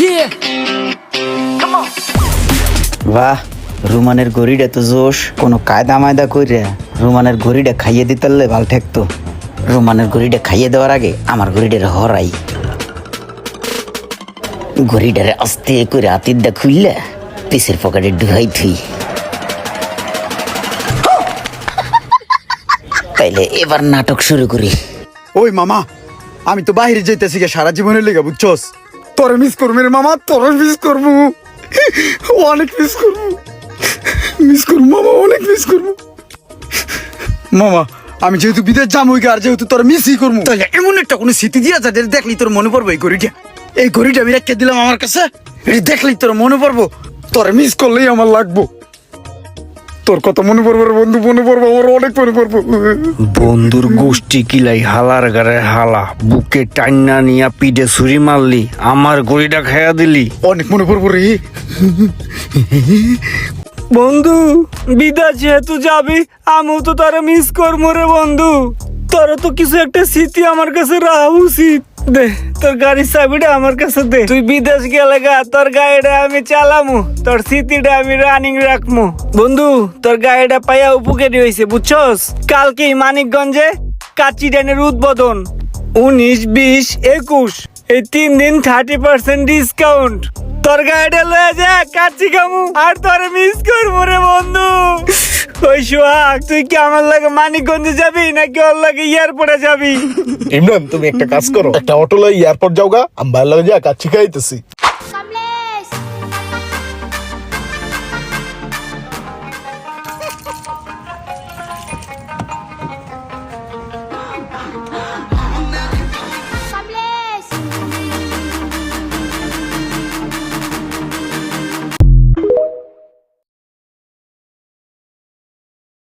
Yeah. Come on. বাহ রুমানের গড়িটা তো জোশ। কোনো কায়দা মায়দা কইরে রুমানের গড়িটা খাইয়ে দিতে ভালো ঠেকতো। রুমানের গড়িটা খাইয়ে দেওয়ার আগে আমার গড়িটারে হরাই। গড়িটারে আস্তে করে আতিরটা খুললে পিসের পকেটে ডুহাই থুই। তাইলে এবার নাটক শুরু করি। ওই মামা আমি তো বাইরে যাইতেছি গে সারা জীবনের লেগে বুঝছস? তোর মিস করব রে মামা, তোর মিস করব। অনেক মিস করব। মিস করব, মামা, অনেক মিস করব। মামা, আমি যেহেতু বিদেশ যাব, আর যেহেতু তোর মিসই করব, তাহলে এমন একটা কোনো স্মৃতি দিয়া যাদের দেখলি তোর মনে পড়ব এই ঘড়িটা। এই ঘড়িটা আমি রেখে দিলাম আমার কাছে। দেখলি তোর মনে পড়ব, তোর মিস করলেই আমার লাগবো। তোর কথা মনে পড়ব রে বন্ধু মনে পড়ব আমার অনেক মনে পড়ব। বন্ধুর গোষ্ঠী কিলাই হালার গারে হালা বুকে টান্না নিয়া পিঠে ছুরি মারলি আমার গড়িটা খাইয়া দিলি। অনেক মনে পড়ব রে। বন্ধু বিদায় যেহেতু যাবি আমিও তো তারা মিস করব রে বন্ধু। তোর তো কিছু একটা স্মৃতি আমার কাছে রাখা উচিত। দে, তোর গাড়ির চাবিটা আমার কাছে দে। তুই বিদেশ গেলে গা, তোর গাড়িটা আমি চালামু, তোর স্মৃতিটা আমি রানিং রাখমু। বন্ধু, তোর গাড়িটা পাইয়া উপকারী হয়েছে বুঝছস? কালকেই মানিকগঞ্জে কাচি ড্যানের উদ্বোধন। উনিশ, বিশ, একুশ, এই তিন দিন থার্টি পার্সেন্ট ডিসকাউন্ট তোর গাড়িটা লয়ে যা, কাচ্চি কামু আর তোর মিস করব রে বন্ধু। ওই সোহাগ তুই কি আমার লাগে মানিকগঞ্জে যাবি নাকি ওর লাগে এয়ারপোর্টে যাবি? ইমরান তুমি একটা কাজ করো। একটা অটো লই এয়ারপোর্ট যাওগা আমি ভালো লাগে যা কাচ্চি খাইতেছি